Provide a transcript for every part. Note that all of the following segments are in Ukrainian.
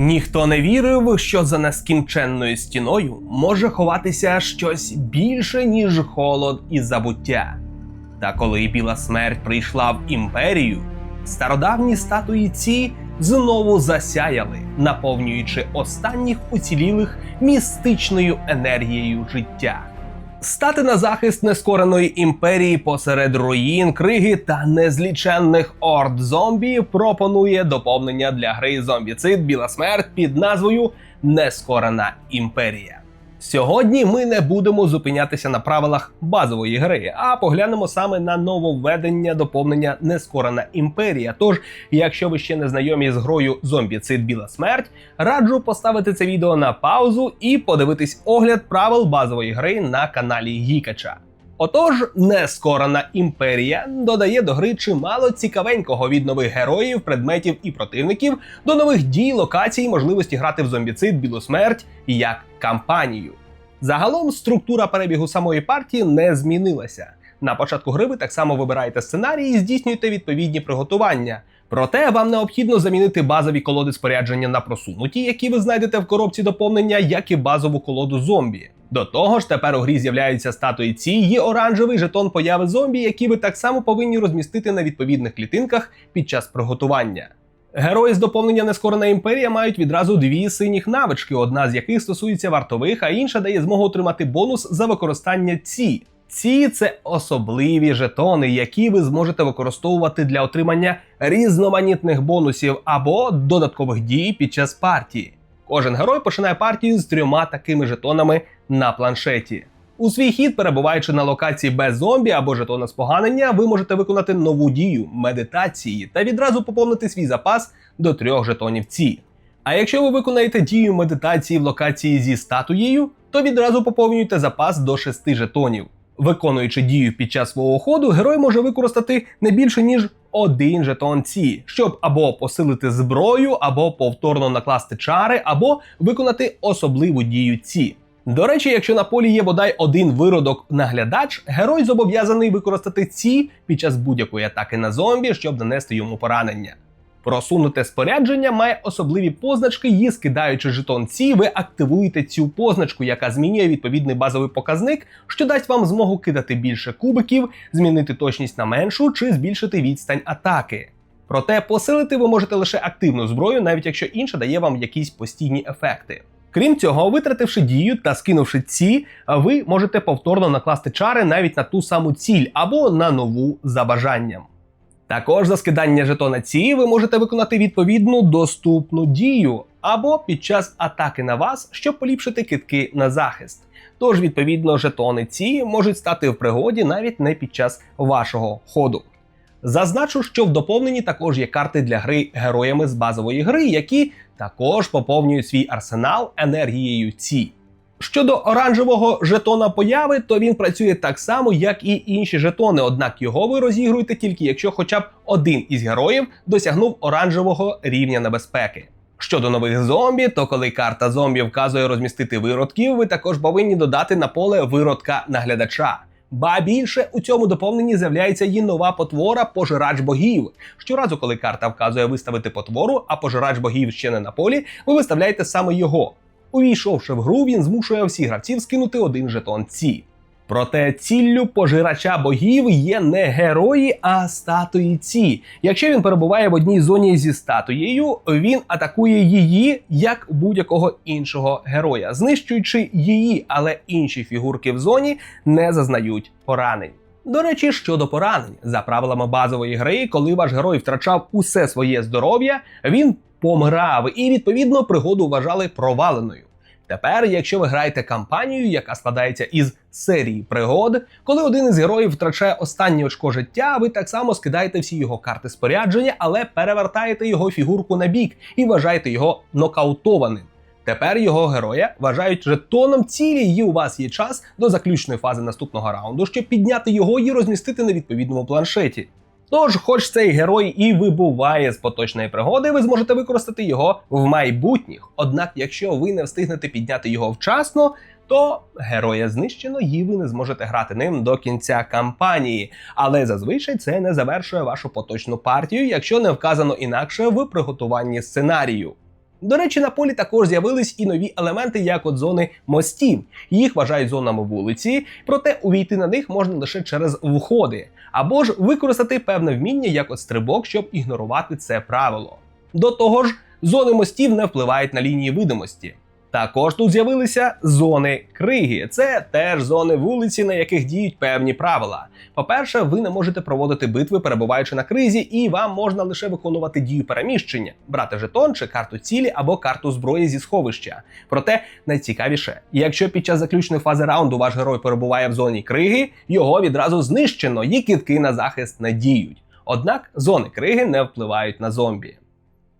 Ніхто не вірив, що за нескінченною стіною може ховатися щось більше, ніж холод і забуття. Та коли біла смерть прийшла в імперію, стародавні статуї ці знову засяяли, наповнюючи останніх уцілілих містичною енергією життя. Стати на захист нескореної імперії посеред руїн, криги та незліченних орд зомбі пропонує доповнення для гри Зомбіцид Біла смерть під назвою Нескорена імперія. Сьогодні ми не будемо зупинятися на правилах базової гри, а поглянемо саме на нововведення доповнення Нескорена імперія. Тож, якщо ви ще не знайомі з грою Зомбіцид Біла смерть, раджу поставити це відео на паузу і подивитись огляд правил базової гри на каналі Гікача. Отож, нескорена імперія додає до гри чимало цікавенького від нових героїв, предметів і противників до нових дій, локацій, можливості грати в зомбіцид Білу смерть як кампанію. Загалом структура перебігу самої партії не змінилася. На початку гри ви так само вибираєте сценарій і здійснюєте відповідні приготування. Проте вам необхідно замінити базові колоди спорядження на просунуті, які ви знайдете в коробці доповнення, як і базову колоду зомбі. До того ж, тепер у грі з'являються статуї ці є оранжевий жетон появи зомбі, які ви так само повинні розмістити на відповідних клітинках під час приготування. Герої з доповнення Нескорена імперія мають відразу дві синіх навички, одна з яких стосується вартових, а інша дає змогу отримати бонус за використання ці. Ці це особливі жетони, які ви зможете використовувати для отримання різноманітних бонусів або додаткових дій під час партії. Кожен герой починає партію з трьома такими жетонами на планшеті. У свій хід, перебуваючи на локації без зомбі або жетона споганення, ви можете виконати нову дію медитації та відразу поповнити свій запас до трьох жетонів ці. А якщо ви виконаєте дію медитації в локації зі статуєю, то відразу поповнюєте запас до 6 жетонів. Виконуючи дію під час свого ходу, герой може використати не більше ніж один жетон ці, щоб або посилити зброю, або повторно накласти чари, або виконати особливу дію ці. До речі, якщо на полі є бодай один виродок наглядач, герой зобов'язаний використати ці під час будь-якої атаки на зомбі, щоб нанести йому поранення. Просунуте спорядження має особливі позначки, і скидаючи жетон ці, ви активуєте цю позначку, яка змінює відповідний базовий показник, що дасть вам змогу кидати більше кубиків, змінити точність на меншу чи збільшити відстань атаки. Проте посилити ви можете лише активну зброю, навіть якщо інша дає вам якісь постійні ефекти. Крім цього, витративши дію та скинувши ці, ви можете повторно накласти чари навіть на ту саму ціль або на нову за бажанням. Також за скидання жетона ці ви можете виконати відповідну доступну дію або під час атаки на вас, щоб поліпшити китки на захист. Тож, відповідно, жетони ці можуть стати в пригоді навіть не під час вашого ходу. Зазначу, що в доповненні також є карти для гри героями з базової гри, які також поповнюють свій арсенал енергією ці. Щодо оранжевого жетона появи, то він працює так само, як і інші жетони, однак його ви розігруєте тільки якщо хоча б один із героїв досягнув оранжевого рівня небезпеки. Щодо нових зомбі, то коли карта зомбі вказує розмістити виродків, ви також повинні додати на поле виродка наглядача. Ба більше у цьому доповненні з'являється і нова потвора пожирач богів. Щоразу, коли карта вказує виставити потвору, а пожирач богів ще не на полі, ви виставляєте саме його. Увійшовши в гру, він змушує всіх гравців скинути один жетон ці. Проте ціллю пожирача богів є не герої, а статуї ці. Якщо він перебуває в одній зоні зі статуєю, він атакує її як будь-якого іншого героя, знищуючи її, але інші фігурки в зоні не зазнають поранень. До речі, щодо поранень, за правилами базової гри, коли ваш герой втрачав усе своє здоров'я, він помирав і відповідно пригоду вважали проваленою. Тепер, якщо ви граєте кампанію, яка складається із серії пригод, коли один із героїв втрачає останнє очко життя, ви так само скидаєте всі його карти спорядження, але перевертаєте його фігурку на бік і вважаєте його нокаутованим. Тепер його героя вважають жетоном цілі, і у вас є час до заключної фази наступного раунду, щоб підняти його і розмістити на відповідному планшеті. Тож, хоч цей герой і вибуває з поточної пригоди, ви зможете використати його в майбутніх. Однак, якщо ви не встигнете підняти його вчасно, то героя знищено і ви не зможете грати ним до кінця кампанії. Але зазвичай це не завершує вашу поточну партію, якщо не вказано інакше в приготуванні сценарію. До речі, на полі також з'явились і нові елементи, як от зони мостів. Їх вважають зонами вулиці, проте увійти на них можна лише через входи, або ж використати певне вміння, як от стрибок, щоб ігнорувати це правило. До того ж, зони мостів не впливають на лінії видимості. Також тут з'явилися зони криги. Це теж зони вулиці, на яких діють певні правила. По-перше, ви не можете проводити битви, перебуваючи на кризі, і вам можна лише виконувати дію переміщення, брати жетон чи карту цілі або карту зброї зі сховища. Проте найцікавіше, якщо під час заключної фази раунду ваш герой перебуває в зоні криги, його відразу знищено і китки на захист не діють. Однак зони криги не впливають на зомбі.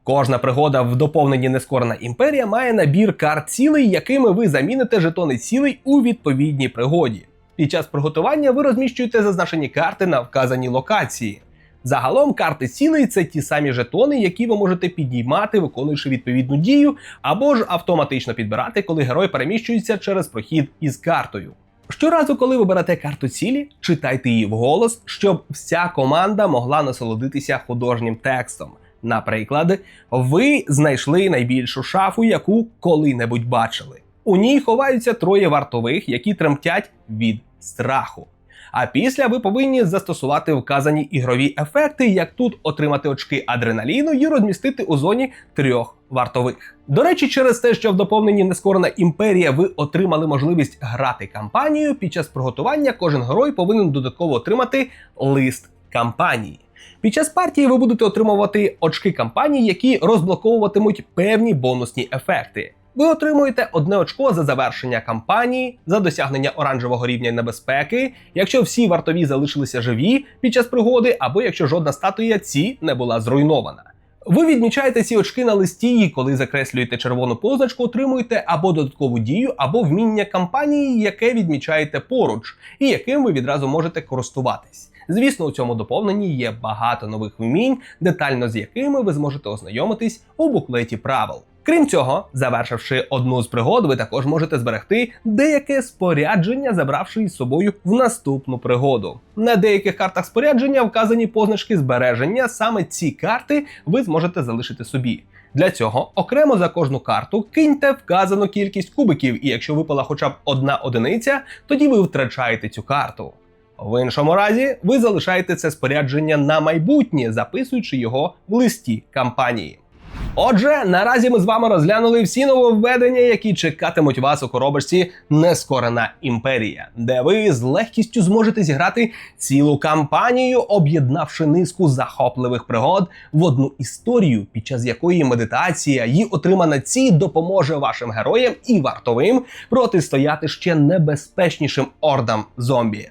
Кожна пригода в доповненні Нескорена імперія має набір карт цілей, якими ви заміните жетони цілей у відповідній пригоді. Під час приготування ви розміщуєте зазначені карти на вказаній локації. Загалом карти цілей це ті самі жетони, які ви можете підіймати, виконуючи відповідну дію, або ж автоматично підбирати, коли герой переміщується через прохід із картою. Щоразу, коли ви берете карту цілі, читайте її вголос, щоб вся команда могла насолодитися художнім текстом. Наприклад, ви знайшли найбільшу шафу, яку коли-небудь бачили. У ній ховаються троє вартових, які тремтять від страху. А після ви повинні застосувати вказані ігрові ефекти, як тут отримати очки адреналіну і розмістити у зоні трьох вартових. До речі, через те, що в доповненні Нескорена імперія ви отримали можливість грати кампанію, під час приготування кожен герой повинен додатково отримати лист кампанії. Під час партії ви будете отримувати очки кампанії, які розблоковуватимуть певні бонусні ефекти. Ви отримуєте одне очко за завершення кампанії, за досягнення оранжевого рівня небезпеки, якщо всі вартові залишилися живі під час пригоди, або якщо жодна статуя ці не була зруйнована. Ви відмічаєте ці очки на листі, і коли закреслюєте червону позначку, отримуєте або додаткову дію, або вміння кампанії, яке відмічаєте поруч, і яким ви відразу можете користуватись. Звісно, у цьому доповненні є багато нових вмінь, детально з якими ви зможете ознайомитись у буклеті правил. Крім цього, завершивши одну з пригод, ви також можете зберегти деяке спорядження, забравши із собою в наступну пригоду. На деяких картах спорядження вказані позначки збереження. Саме ці карти ви зможете залишити собі. Для цього окремо за кожну карту киньте вказану кількість кубиків, і якщо випала хоча б одна одиниця, тоді ви втрачаєте цю карту. В іншому разі ви залишаєте це спорядження на майбутнє, записуючи його в листі кампанії. Отже, наразі ми з вами розглянули всі нововведення, які чекатимуть вас у коробочці Нескорена імперія, де ви з легкістю зможете зіграти цілу кампанію, об'єднавши низку захопливих пригод в одну історію, під час якої медитація і отримана ці допоможе вашим героям і вартовим протистояти ще небезпечнішим ордам зомбі.